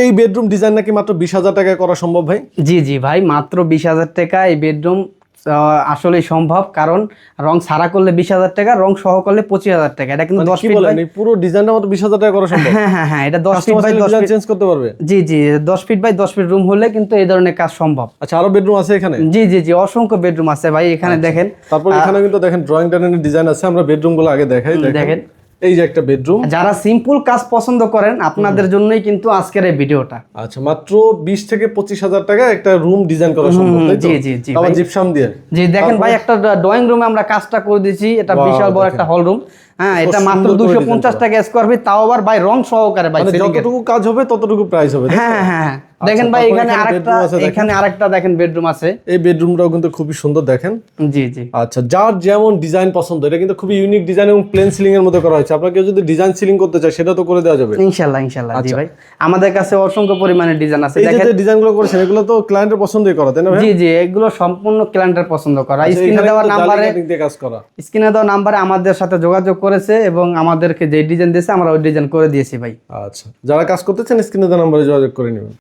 এই bedroom design নাকি মাত্র বিশ হাজার টাকায় করা সম্ভব ভাই? জি জি ভাই মাত্র বিশ হাজার টাকা এই বেডরুম আসলে সম্ভব কারণ রং সারা করলে বিশ হাজার টাকা রং সহ করলে পঁচিশ হাজার টাকা। এটা কিন্তু মানে দশ ফিট পুরো ডিজাইনটা মাত্র বিশ হাজার টাকা করা সম্ভব? হ্যাঁ হ্যাঁ হ্যাঁ এটা দশ ফিট বাই দশ ফিট চেঞ্জ করতে পারবে? জি জি দশ ফিট বাই দশ ফিট রুম হলে কিন্তু এই ধরনের কাজ সম্ভব। আচ্ছা আরও বেডরুম আছে এখানে? জি জি জি অসংখ্য বেডরুম আছে ভাই এখানে দেখেন। তারপর এখানে কিন্তু দেখেন ড্রয়িং ডিজাইন আছে আমরা বেডরুমগুলো আগে দেখাই দেখেন। এই যে একটা বেডরুম যারা সিম্পল কাজ পছন্দ করেন আপনাদের জন্যই কিন্তু আজকের এই ভিডিওটা আচ্ছা মাত্র বিশ থেকে পঁচিশ হাজার টাকা একটা রুম ডিজাইন করা সম্ভব তাই তো? জি, জি, জি, আবার জিপসাম দিয়ে। জি দেখেন ভাই একটা ড্রয়িং রুমে আমরা কাজটা করে দিয়েছি এটা বিশাল বড় একটা হল রুম হ্যাঁ এটা মাত্র সুন্দর করে দুশো design পঞ্চাশ করা। টাকা স্কোয়ার ফিট তাও আবার ভাই রং সহকারে ভাই মানে যতটুকু কাজ হবে ততটুকু প্রাইস হবে? হ্যাঁ হ্যাঁ হ্যাঁ। দেখেন ভাই এখানে আরেকটা। এখানে আরেকটা দেখেন বেডরুম আছে। এই বেডরুমটাও কিন্তু খুবই সুন্দর দেখেন। জি জি। আচ্ছা যার যেমন ডিজাইন পছন্দ এটা কিন্তু খুবই ইউনিক ডিজাইন এবং প্লেন সিলিং এর মধ্যে করা হয়েছে। আপনার কেউ যদি ডিজাইন সিলিং করতে চায় সেটা তো করে দেওয়া যাবে। ইনশাল্লাহ ইনশাল্লাহ জি ভাই। আমাদের কাছে অসংখ্য পরিমাণে ডিজাইন আছে। এই যে ডিজাইনগুলো করেছেন এগুলো তো ক্লায়েন্টের পছন্দই করা তাই না ভাই? জি জি এগুলো সম্পূর্ণ ক্লায়েন্টের পছন্দ করা। আচ্ছা, স্ক্রিনে দেওয়া নাম্বারে কাজ করা। স্ক্রিনে দেওয়া নাম্বারে আমাদের সাথে যোগাযোগ করেছে এবং আমাদেরকে যে ডিজাইন দিয়েছে আমরা ওই ডিজাইন করে দিয়েছি ভাই। আচ্ছা যারা কাজ করতেছেন স্ক্রিনে দেওয়া নাম্বারে যোগাযোগ করে নেবেন।